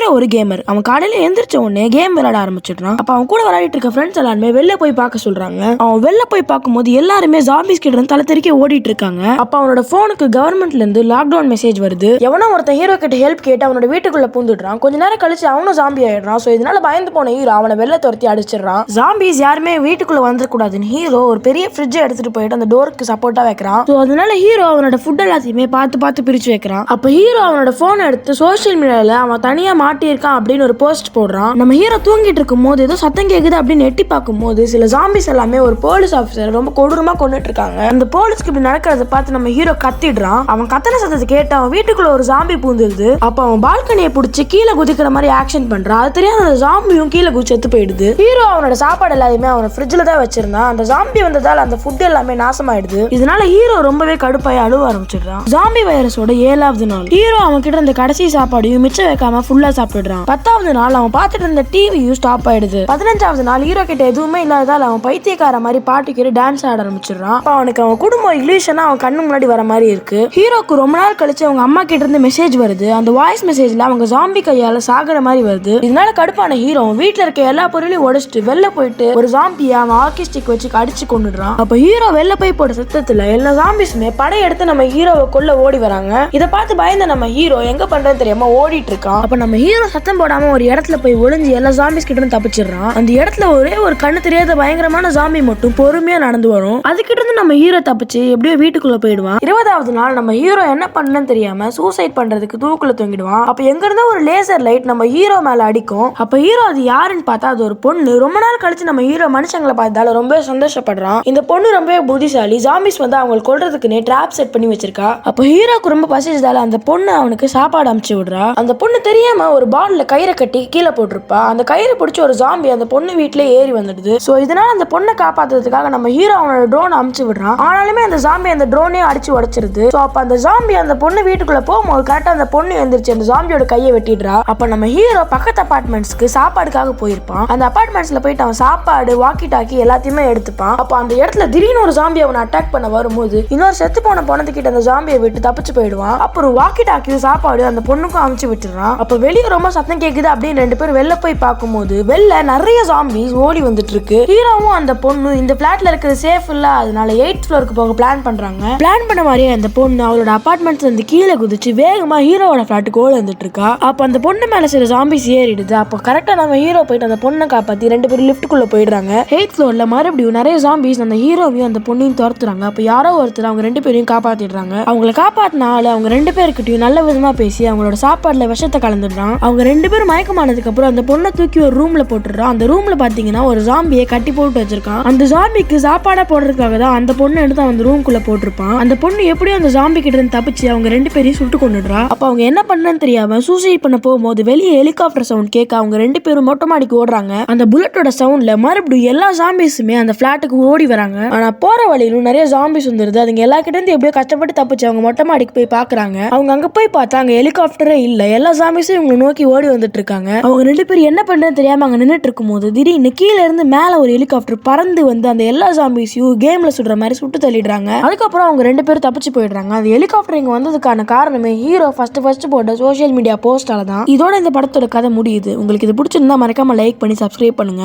Hero ஒரு gamer அவன் காலையில எந்திரிச்ச உடனே கேம் விளையாட ஆரம்பிச்சிடுறான். அப்ப அவன் கூட விளையாடிட்டு இருக்க ஃப்ரெண்ட்ஸ் எல்லாருமே வெளில போய் பார்க்க சொல்றாங்க. அவன் வெளில போய் பார்க்கும்போது எல்லாருமே ஜாம்பிஸ் கிட்ட இருந்து தலை தெறிக்க ஓடிட்டு இருக்காங்க. அப்ப அவனோட போனுக்கு கவர்மெண்ட்ல இருந்து லாக்டவுன் மெசேஜ் வருது. எவனோ ஒருத்தன் ஹீரோ கிட்ட ஹெல்ப் கேட்டு அவனோட வீட்டுக்குள்ள பூந்துடுறான். கொஞ்ச நேரம் கழிச்சு அவனும் ஜாம்பி ஆயிடுறான். சோ இதனால பயந்து போன ஹீரோ அவனை வெளில துரத்தி அடிச்சிடுறான். ஜாம்பிஸ் யாருமே வீட்டுக்குள்ள வந்துடக்கூடாதுன்னு ஹீரோ ஒரு பெரிய ஃப்ரிட்ஜை எடுத்துட்டு போயிட்டு அந்த டோருக்கு சப்போர்ட்டா வைக்கிறான். ஸோ அதனால ஹீரோ அவனோட ஃபுட் எல்லாத்தையுமே பார்த்து பார்த்து பிரிச்சு வைக்கிறான். அப்போ ஹீரோ அவனோட ஃபோனை எடுத்து சோஷியல் மீடியால அவன் தனியா மாட்டியிருக்கான் அப்படின்னு ஒரு போஸ்ட் போடுறான். நம்ம ஹீரோ தூங்கிட்டு இருக்கும் போது ஏதோ சத்தம் கேட்குது அப்படின்னு எட்டி பார்க்கும்போது சில ஜாம்பிஸ் எல்லாமே ஒரு போலீஸ் ஆஃபீஸர் ரொம்ப கொடூரமா கொண்டுட்டு இருக்காங்க அந்த போலீஸ்க்கு இப்படி நடக்கிறத பார்த்து நம்ம ஹீரோ கத்திடுறான். அவன் கத்தன சத்தத்தை கேட்டு அவன் வீட்டுக்குள்ள ஒரு ஜாம்பி பூந்துருது. அப்போ அவன் பால்கனியை பிடிச்சி கீழே குதிக்கிற மாதிரி ஆக்ஷன் பண்றான். அது தெரியாத அந்த ஜாம்பியும் கீழே குதி செத்து போயிடுது. ஹீரோ அவனோட சாப்பாடு எல்லாத்தையுமே அவன் ஃப்ரிட்ஜில் தான் வச்சிருந்தான். அந்த ஜாம்பி வந்ததால அந்த ஃபுட் எல்லாமே நாசமாயிடுது. இதனால ஹீரோ ரொம்பவே கடுப்பாய் அழுவ ஆரம்பிச்சிடுறான். ஜாம்பி வைரஸோட ஏழாவது நாள். ஹீரோ அவன் கிட்ட இருந்த கடைசி சாப்பாடையும் மிச்சம் வைக்காம ஃபுல்லா சாப்பிடுறான். பத்தாவது நாள் அவன் பார்த்துட்டு இருந்த டிவியும் ஸ்டாப் ஆயிடுது. பதினஞ்சாவது நாள் ஹீரோ கிட்ட எதுவுமே இல்லாததால் அவன் பைத்தியக்கார மாதிரி பாட்டு கேட்டு டான்ஸ் ஆட ஆரம்பிச்சிடுறான். அப்ப அவனுக்கு அவன் குடும்பம் இங்கிலீஷ்னா அவன் கண்ணு முன்னாடி வர மாதிரி இருக்கு. ஹீரோக்கு ரொம்ப நாள் கழிச்சு அவங்க அம்மா கிட்ட இருந்து மெசேஜ் வருது. அந்த வாய்ஸ் மெசேஜ்ல அவங்க ஜாம்பி கையால சாகுற மாதிரி வருது. இதனால கடுப்பான ஹீரோ வீட்டுல இருக்க எல்லா பொருளையும் உடைச்சிட்டு வெளில போயிட்டு ஒரு ஜாம்பியை அவன் ஆர்கிஸ்டிக் வச்சு அடிச்சு கொண்டுடுறான் அப்ப ஹீரோ வெளில போய் போட்ட சத்தத்துல எல்லா ஜாம்பிஸுமே படையெடுத்து நம்ம ஹீரோவை கொள்ள ஓடி வராங்க. இதை பார்த்து பயந்த நம்ம ஹீரோ எங்க பண்றது தெரியாம ஓடிட்டு இருக்கான். அப்ப நம்ம ஹீரோ சத்தம் போடாம ஒரு இடத்துல போய் ஒளிஞ்சு எல்லா ஜாம்பிஸ் கிட்ட இருந்து தப்பிச்சிடுறான். அந்த இடத்துல ஒரே ஒரு கண்ணு தெரியாத பயங்கரமான ஜாம்பி மட்டும் பொறுமையா நடந்து வரும். அதுக்கிட்ட இருந்து நம்ம ஹீரோ தப்பிச்சு எப்படியோ வீட்டுக்குள்ள போயிடுவான். இருபதாவது நாள் நம்ம ஹீரோ என்ன பண்ணணும்னு தெரியாம சூசைட் பண்றதுக்கு தூக்குல தொங்கிடுவான். அப்ப எங்க இருந்தா ஒரு லேசர் லைட் நம்ம ஹீரோ மேல அடிக்கும். அப்ப ஹீரோ அது யாருன்னு பார்த்தா அது ஒரு பொண்ணு. ரொம்ப நாள் கழிச்சு நம்ம ஹீரோ மனுஷங்களை பார்த்தால ரொம்ப சந்தோஷப்படுறான். இந்த பொண்ணு ரொம்பவே புத்திசாலி. ஜாம்பிஸ் வந்து அவங்க கொல்றதுக்குன்னே ட்ராப் செட் பண்ணி வச்சிருக்கா. அப்போ ஹீரோக்கு ரொம்ப பசிச்சதால அந்த பொண்ணு அவனுக்கு சாப்பாடு அமுச்சு விடுறா. அந்த பொண்ணு தெரியாம ஒரு ஒரு பாட்டில கயிறை கட்டி கீழே போட்டிருப்பா. அந்த கயிறை பிடிச்சி ஒரு ஜாம்பி அந்த பொண்ணு வீட்டிலே ஏறி வந்துடுது. ஸோ இதனால அந்த பொண்ணை காப்பாத்துறதுக்காக நம்ம ஹீரோ அவனோட ட்ரோன் அமுச்சு விடுறான். ஆனாலுமே அந்த ஜாம்பி அந்த ட்ரோனே அடிச்சு உடைச்சிருது. ஸோ அப்போ அந்த ஜாம்பி அந்த பொண்ணு வீட்டுக்குள்ள போகும்போது கரெக்டாக அந்த பொண்ணு எழுந்திரிச்சு அந்த ஜாம்பியோட கையை வெட்டிடுறா. அப்போ நம்ம ஹீரோ பக்கத்து அப்பார்ட்மெண்ட்ஸ்க்கு சாப்பாடுக்காக போயிருப்பான். அந்த அப்பார்ட்மெண்ட்ஸில் போயிட்டு அவன் சாப்பாடு வாக்கி டாக்கி எல்லாத்தையுமே எடுத்துப்பான். அப்போ அந்த இடத்துல திடீர்னு ஒரு ஜாம்பி அவனை அட்டாக் பண்ண வரும்போது இன்னொரு செத்து போன பொணத்துக்கிட்ட அந்த ஜாம்பியை விட்டு தப்பிச்சு போயிடுவான். அப்புறம் வாக்கி டாக்கி சாப்பாடு அந்த பொண்ணுக்கும் அமுச்சு விட்டுறான் அப்போ வெளியே ரொம்ப சத்தம் கேக்குது அப்படின்னு ரெண்டு பேரும் வெளில போய் பார்க்கும்போது வெளில நிறைய ஜாம்பிஸ் ஓடி வந்துட்டு இருக்கு ஹீரோவும் அந்த பொண்ணு இந்த பிளாட்ல இருக்கிறது சேஃப் இல்ல அதனால எயிட் ஃப்ளோருக்கு போக பிளான் பண்றாங்க. பிளான் பண்ண மாதிரியே அந்த பொண்ணு அவளோட அபார்ட்மெண்ட்ஸ் வந்து கீழே குதிச்சு வேகமா ஹீரோவோட பிளாட்டுக்கு ஓடி வந்துட்டு இருக்கா அப்ப அந்த பொண்ணு மேல சில ஜாம்பிஸ் ஏறிடுது. அப்போ கரெக்டா நம்ம ஹீரோ போயிட்டு அந்த பொண்ணை காப்பாத்தி ரெண்டு பேரும் லிஃப்ட்டுக்குள்ள போயிடுறாங்க. எயிட் ஃப்ளோர்ல மறுபடியும் நிறைய ஜாம்பிஸ் அந்த ஹீரோவையும் அந்த பொண்ணையும் துரத்துறாங்க. அப்ப யாரோ ஒருத்தர் அவங்க ரெண்டு பேரையும் காப்பாத்திடுறாங்க. அவங்கள காப்பாத்தின ஆளு அவங்க ரெண்டு பேருக்கிட்டையும் நல்ல விதமா பேசி அவங்களோட சாப்பாடுல விஷத்தை கலந்துடுறான் அவங்க ரெண்டு பேரும் மயக்கமானதுக்கு அப்புறம் அந்த பொண்ணை தூக்கி ஒரு ரூம்ல போட்டுடுறான் அந்த ரூம்ல பாத்தீங்கன்னா ஒரு ஜாம்பியை கட்டி போட்டு வச்சிருக்கான். அந்த ஜாம்பிக்கு சாப்பாடா போடுறதுக்காக தான் அந்த பொண்ணை எடுத்து அந்த ரூம்குள்ள போட்டிருப்பான். அந்த பொண்ணு எப்படியும் அந்த ஜாம்பி கிட்ட இருந்து தப்பிச்சு அவங்க ரெண்டு பேரையும் சுட்டு கொண்டுடுறா அப்ப அவங்க என்ன பண்ணன்னு தெரியாம சூசைட் பண்ண போகும்போது வெளியே ஹெலிகாப்டர் சவுண்ட் கேட்க அவங்க ரெண்டு பேரும் மொட்டை மாடிக்கு ஓடுறாங்க. அந்த புல்லட்டோட சவுண்ட்ல மறுபடியும் எல்லா ஜாம்பிஸுமே அந்த பிளாட்டுக்கு ஓடி வராங்க. ஆனா போற வழியிலும் நிறைய ஜாம்பிஸ் வந்துருது. அதுங்க எல்லா கிட்ட இருந்து எப்படியோ கஷ்டப்பட்டு தப்பிச்சு அவங்க மொட்டை மாடிக்கு போய் பாக்குறாங்க. அவங்க அங்க போய் பார்த்தா அங்க ஹெலிகாப்டரே இல்ல. எல்லா ஜாம்பிஸும் இவங்க நோக்கி ஓடி வந்துட்டு இருக்காங்க அவங்க ரெண்டு பேரும் என்ன பண்றதுன்னு தெரியாம அங்க நின்னுட்டு இருக்கும்போது திடீர்னு கீழே இருந்து மேல ஒரு ஹெலிகாப்டர் பறந்து வந்து அந்த எல்லா ஜாம்பிஸையும் கேம்ல சுடுற மாதிரி சுட்டு தள்ளிடுறாங்க. அதுக்கப்புறம் அவங்க ரெண்டு பேரும் தப்பிச்சு போயிடுறாங்க. அந்த ஹெலிகாப்டர் இங்க வந்ததுக்கான காரணமே ஹீரோ ஃபர்ஸ்ட் ஃபர்ஸ்ட் போட்ட சோஷியல் மீடியா போஸ்டால தான். இதோட இந்த படத்தோட கதை முடியுது. உங்களுக்கு இது பிடிச்சிருந்தா மறக்காம லைக் பண்ணி சப்ஸ்கிரைப் பண்ணுங்க.